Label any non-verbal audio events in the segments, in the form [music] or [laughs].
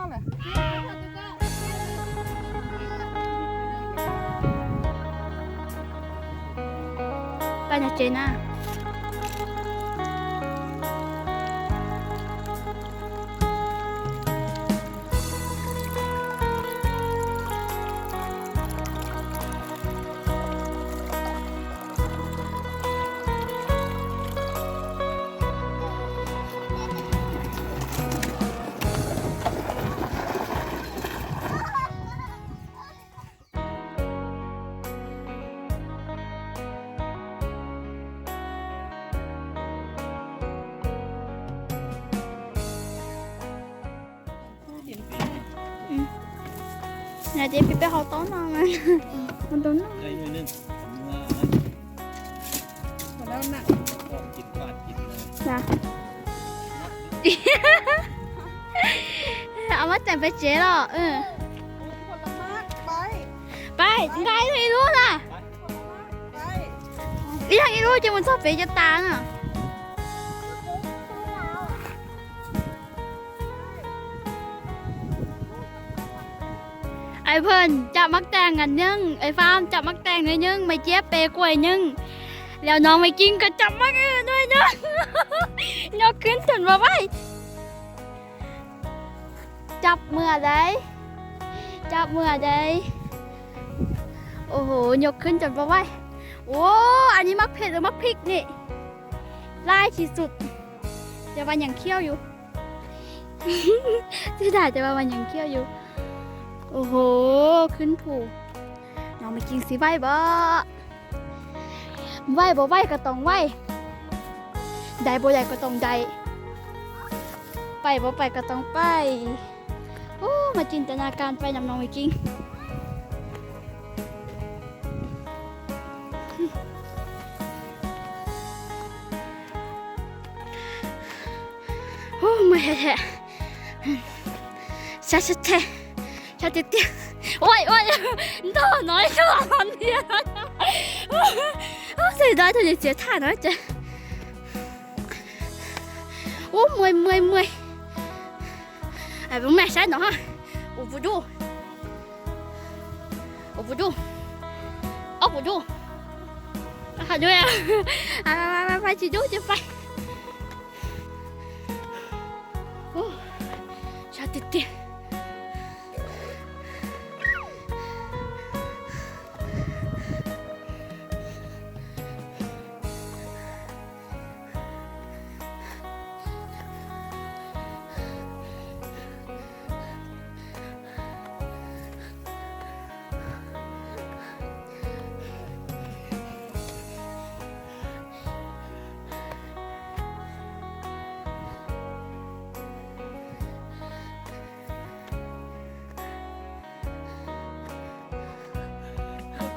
sao này ไปนะ เจน่า nhà chị bị bé học tốn nào mà mình tốn nào ได้หน่วยหนึงผมว่า Còn đâu nặng ก็กินกวาดกินเลย ไอเพิ่นจับมักแตงกันยึงไอฟาร์มจับมักแตงด้วยยึงไม่เจ็บเปกล้วยยึงแล้วน้องไม่กินก็จับมักอื่นด้วยยังยกขึ้นถึงมาไว้จับเมื่อใดจับเมื่อใดโอ้โหยกขึ้นจนมาไว้โอ้อันนี้มักเผ็ดหรือมักพริกนี่ลายที่สุดจะวันอย่างเคี้ยวอยู่จะได้จะวันยังเคี้ยวอยู่ โอ้โห ขึ้นผูน้องไปกินสิไหวบ่ไหวบ่ไหวก็ต้องไหวได้บ่ได้ก็ต้องได้ไปบ่ไปก็ต้องไปโอ้มาจินตนาการไปนำน้องไปกินโอ้ม่แท้ชัดชัดแท้ชัดเตี้ยโอ้ยโอ้ยตัวน้อยก็อันเดียวโอ้เสียดาย 자, 듣게. Wait, wait. 너 nói cho 언니야. 아, 쟤 nói cho chị chị thả nói chứ. Ô mười mười mười. À, bố mẹ sẽ nó ha. Ô bố đu. Ô bố đu. Ô bố đu. À, đu à. [laughs] À, à, à. À, phải chị đu chứ phải.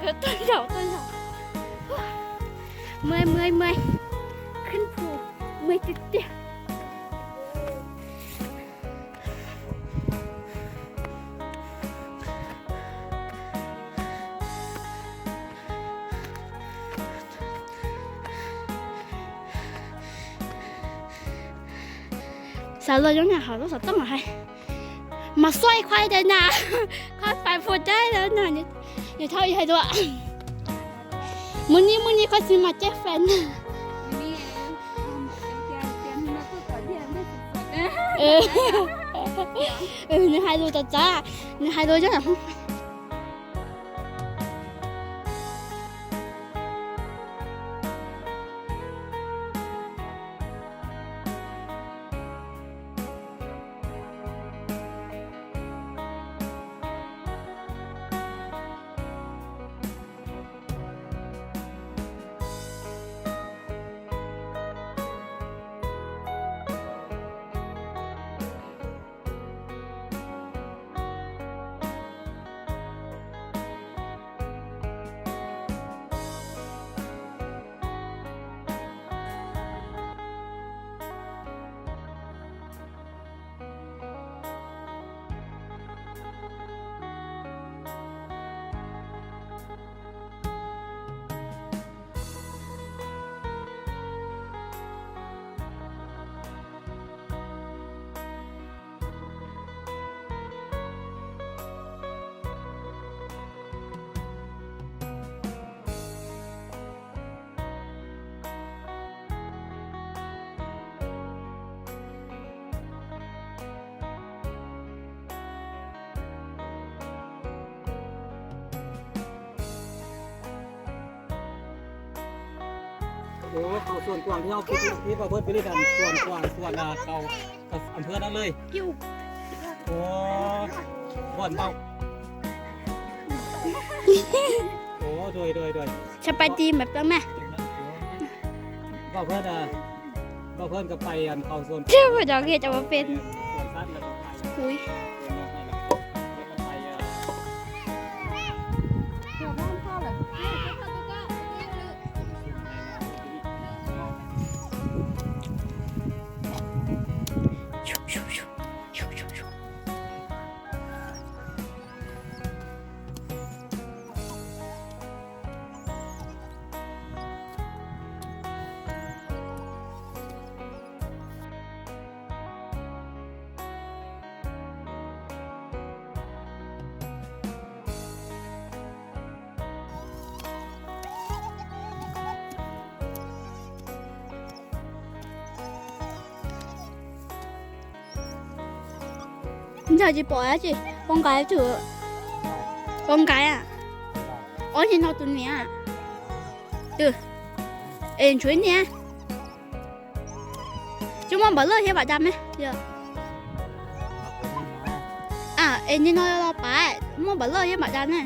เกิดต้นเสาต้นเสาเมื่อยเมื่อยเมื่อยขึ้นภูเมื่อยติดเตียสาวเลยยังไงเขาต้องต้องมาให้มาสร้ อย่ายได้นะควายไปพูดได้แล้วนนี่อย่าเท่าอย่าตัวมื้อนี้มื้อนี้เขาสิมาแจ้แฟน เออเออนี่ให้ดูจ้าจ้านี่ให้ดูจ้า โอ้เขาส่วนกวางที่เขาคิดที่ประเบิดไปด้วยกันส่วนกวางส่วนอ่าเขาเขาอำเภอนั้นเลยอยู่โอ้บ่อนเบาโอ้โดยโดยโดยจะไปจีแบบนั้นไหมบ่เพื่อนอะบ่เพื่อนก็ไปอันเขาส่วนเชื่อว่าจะเกจะมาเป็นส่วนสั้นแล้วก็ไปอุ้ย thời chị bỏ chị con gái thừa con gái 건전지 뽑아야지. 뭔가요, 저? 뭔가야? 어디 넣었냐? 또, 엔 좋냐? chúng bỏ lỡ theo bà đam ấy dạ. à em nên nói là bà muốn bỏ lỡ theo bà đam này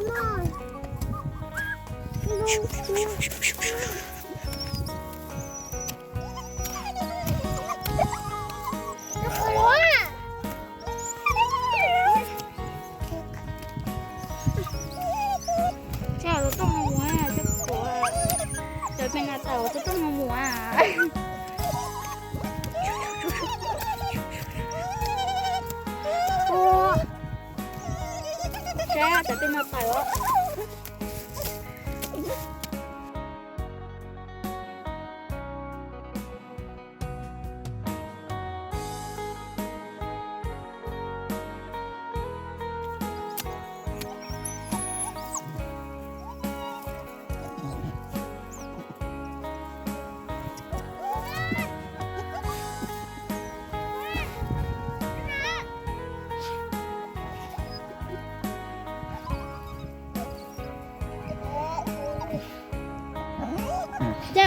ใช่เาต้องมัวจะกลัวเะเป็นอาเต่าจะต้องมัวอะ 随便他摆哦。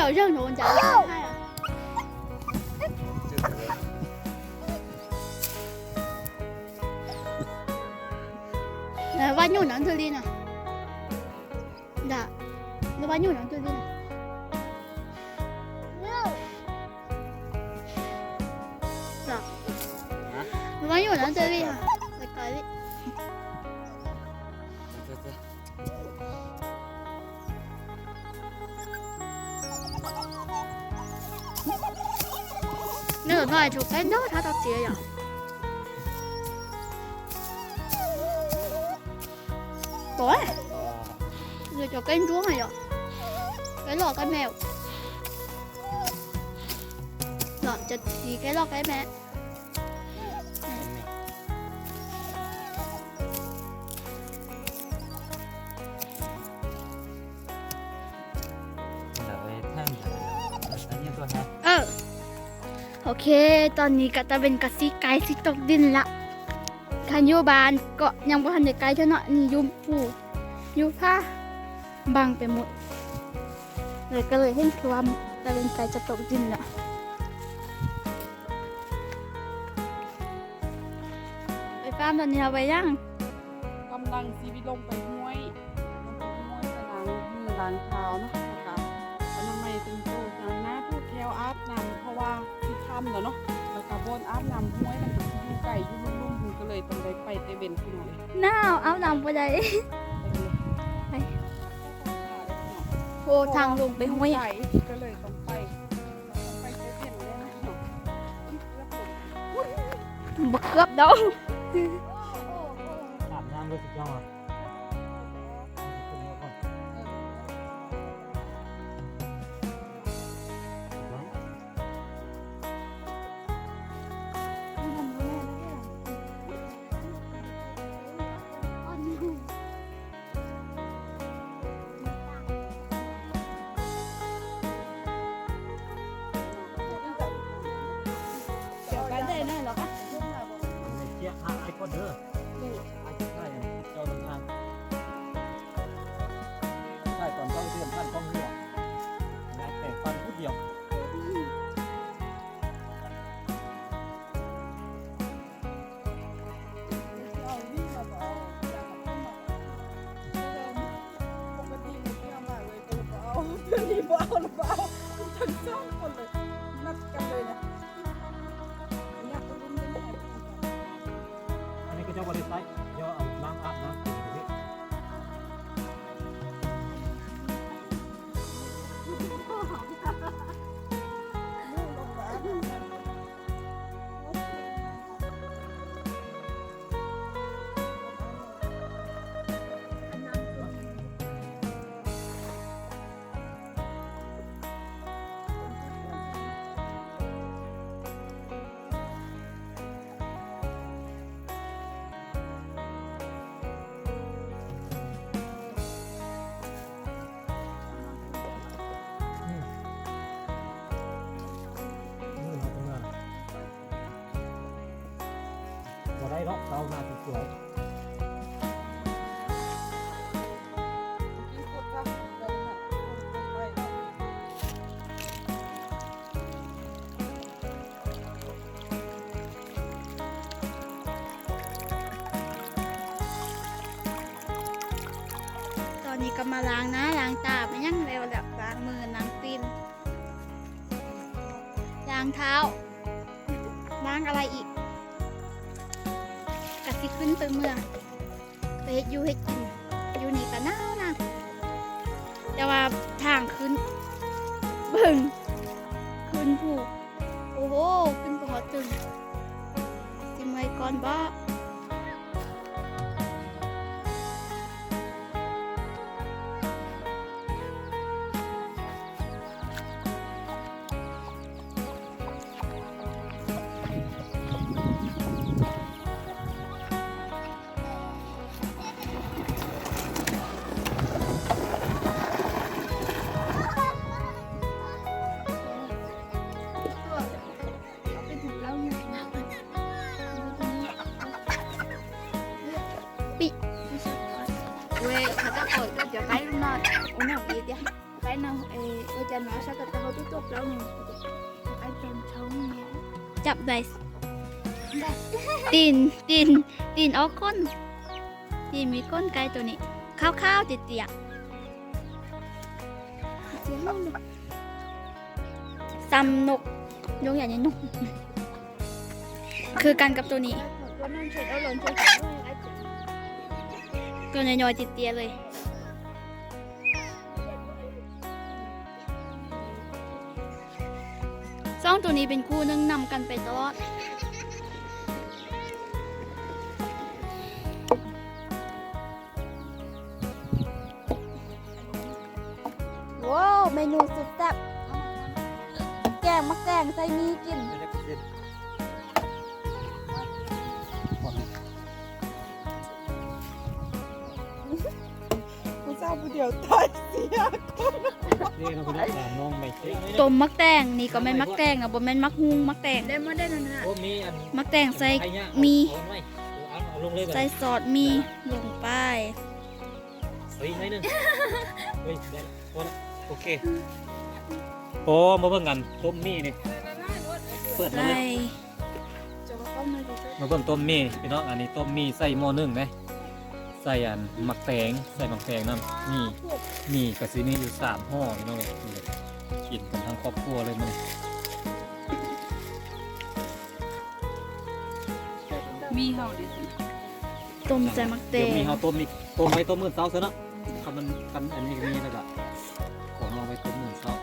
有任何问题，厉害啊！[laughs] 来，弯右两侧立呢？那，那弯右两侧立？个那就该那他到这样。对，rồi cho cái rúa này rồi cái lò cái mèo rồi cho thì cái lò cái mẹ เค ตอนนี้ก็จะเป็นกะสิไก่สิตกดินละคันยูบานก็ยังบ่ทันได้ไกลเท่าเนาะนี่อยูปูอยูผ้าบังไปหมดเลยก็เลยเห็นคือว่าจะเป็นไกจะตกดินละไปฟาร์มตอนนี้เราไปยังกำลังซีวิลงไปห้วยลงไปห้วยสนามมีร้านข้าวเนาะนะคะกำลังตึงโตจางหน้าทูดแถวอาบน้ำเพราะว่า ค่ำแล้วเนาะแล้วก็บนอาบน้ำห้วยมันก็สิอยู่ไกลอยู่ลุ่มๆผมก็เลยต้องได้ไปเตเวนขึ้นมาเลยหนาวเอาน้ำบ่ได้ไปโอ้ทางลงไปห้วยใหญ่ก็เลยต้องไปต้องไปเตเวนเลยนะเนาะอุ๊ยเกือบหลงบ่เกือบดอกอาบน้ำด้วยสุดยอด ได้แน่หรอคะเจี๊ยบหาไอ้คนเด้อไอ้คนได้เจ้าทางใช่ตอนต้องเตรียมท่านต้องเลือกนายแต่งฟันพูดเดียว อัน ได้หรอกเรามาสวยตอนนี้ก็มาล้างน้าล้างตาไปยังเร็วแล้วล้างมือล้างตีนล้างเท้าล้างอะไรอีก ขึ้นไปเมืองไปเฮ็ดอยู่เฮ็ดกินอยู่นี่ก็หนาวนะแต่ว่าทางขึ้นเบิ่งขึ้นผูกโอ้โหขึ้นไปหอตึงสิเมื่อยก่อนบ่ Chậm đây ตีนตีนตีนออกก้นตีนมีก้นไก่ตัวนี้ข้าวข้าวๆติดเตียกซ้ำนกยงอย่างนี้นก คือกันกับตัวนี้ ตัวน้อยๆติดเตียเลย ซ่องตัวนี้เป็นคู่นึงนำกันไปตลอด ว้าว เมนูสุดแซ่บแกงมะแกงใส่มีกิน เด็ดผู้สาวผู้เดียวตายเสียนี่เราคุณถามน้องไม่ใช่ต้มมักแตงนี่ก็แม่นมักแตงนะบ่แม่นมักฮุงมักแตงได้มาได้นั่นน่ะโอ้มีอันมักแตงใส่ใครเนี่ยมีเอาไว้เอาเอาลงเลยใส่ซอสมีลงไปเฮ้ยให้หนึ่งเฮ้ยได้พอละโอเคโอ้มาเบิ่งกันต้มมี่นี่เปิดมาใส่เลยจะมาต้มเลยดิมาเบิ่งต้มมี่พี่น้องอันนี้ต้มมี่ใส่หม้อนึ่งไหม ใส่อันหมักแตงใส่หมักแตงน้ำนี่นี่กระสีนี่อยู่สามห่อพี่น้องเลยนี่เลยกินกันทั้งครอบครัวเลยมันมีเฮาดิต้มใจมักเตเดี๋ยวงมีเฮาต้มอีกต้มไว้ต้มมื้อเช้าซะเนาะคันมันคันอันนี้ก็มีแล้วก็ของเอาไว้ต้มมื้อเช้า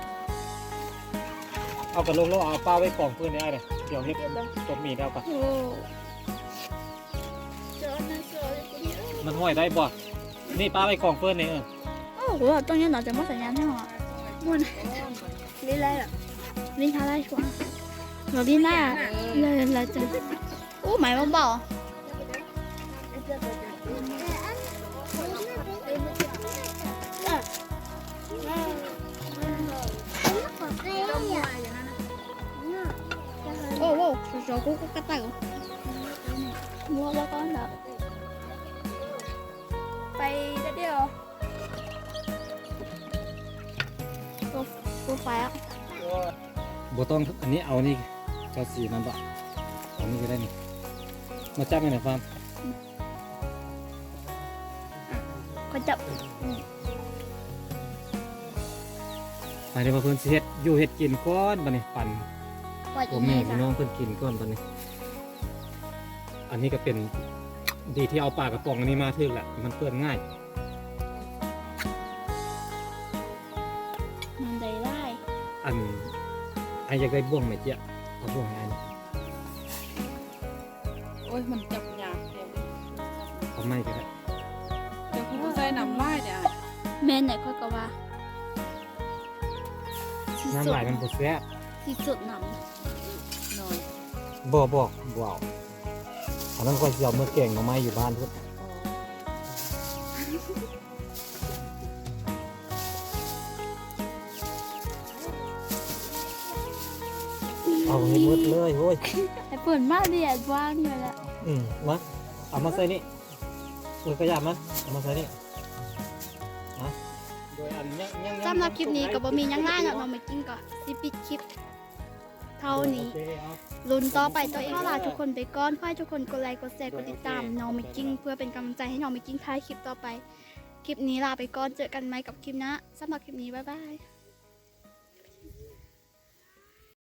เอากระลงแล้วเอาปลาไว้กล่องเพื่อนได้เลยเดี๋ยวเฮ็ดต้มมีแล้วกั มันห้อยได้บ่นี่ปลาไว้กองเพื่อนนี่เออโอ้โหตรงนี้เราจะมาสัญญาณให้หรอมุนนี่อะไรอะนี่ทาไรชัวร์เราดีหน้าเลยเราจะโอ้หมายเบาๆโอ้โหโจกูก็กระต่ายมัวว่าก้ ตัวตัวไฟอะบ่ต้องอันนี้เอานี่เจ้าสีมันบ่เอานี่ก็ได้นี่มาจับให้หน่อยฟาร์มก็จับอันนี้ว่าเพิ่นสิเฮ็ดอยู่เฮ็ดกินก่อนบัดนี้ปั่นปล่อยผอีมเมแม่ลพี่น้องเพิ่นกินก่อนบัดนี้ อันนี้ก็เป็นดีที่เอาปลากระป๋องอันนี้มาถึกแหละมันเปื้อนง่าย อันไอ้อยากได้บ่วงไหมเจ๊ยเอาบ่วงให้อันโอ้ยมันจับยากเดี๋ยวเอาไม้ก็ได้เดี๋ยวคุณใส่น้ำลายเดี๋ยวแม่นไหนค่อยก็ว่าสิน้ำลายมันบ่แซ่บสิสุดหนหน่อยบ่บ่บ่เอาอันนั้นก็สิเอามื่อแกงหน่อไม้อยู่บ้านพุ่น เอาให้หมดเลยโอ้ยำไอ้เปิดมาเดียดว่างเลยละอืมมาเอามาใส่นี่เออกระยามันเอามาใส่นี่นะโดยอันยังยังยังสำหรับคลิปนี้ก็บ่มีหยังล่าเนาะน้องมากินก็สิปิดคลิป เท่านี้โอเคเอาลุ้นต่อไปตัวเองขอลาทุกคนไปก่อนขอให้ทุกคนกดไลค์กดแชร์กดติดตามน้องมิกกิ้งเพื่อเป็นกำลังใจให้น้องมิกกิ้งท้ายคลิปต่อไป คลิปนี้ลาไปก่อนเจอกันไหมกับคลิปหนะสำหรับคลิปนี้บ๊ายบาย